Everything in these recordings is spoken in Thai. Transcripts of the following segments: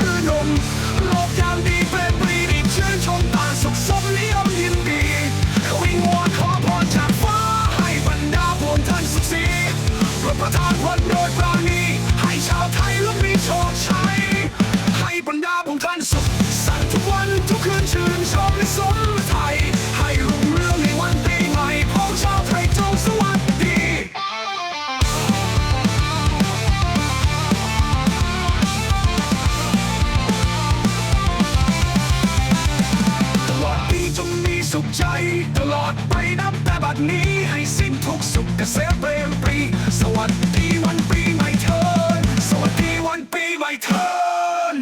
มือหนุ่มโลกยามดี ตลอดไปนับแต่บัดนี้ ให้สิ้นทุกสุขเกษมเปรมปรี สวัสดีวันปีใหม่เทินสวัสดีวันปีใหม่เทิน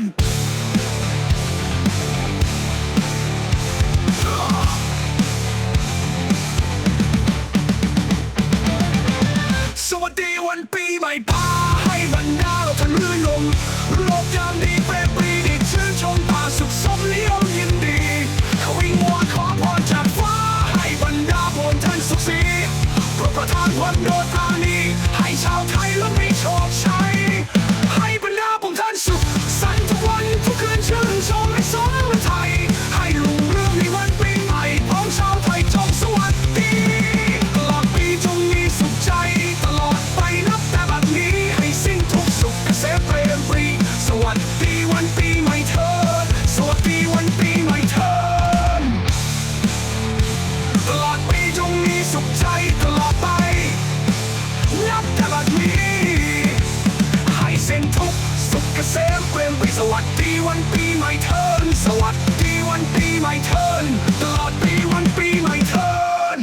สวัสดีวันปีใหม่พาให้บรรดาเราทันรื่นลม ตีวันปีใหม่เถิดสวัสดีวันปีใหม่เถิดตลอดปีจงมีสุขใจตลอดไป นับแต่บัดนี้ให้เส้นทุกสุขเกษมเปรมไปสวัสดีวันปีใหม่เทินสวัสดีวันปีใหม่เทินตลอดปีวันปีใหม่เทิน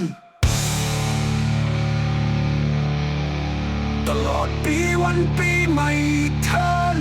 ตลอดปีวันปีใหม่เทิน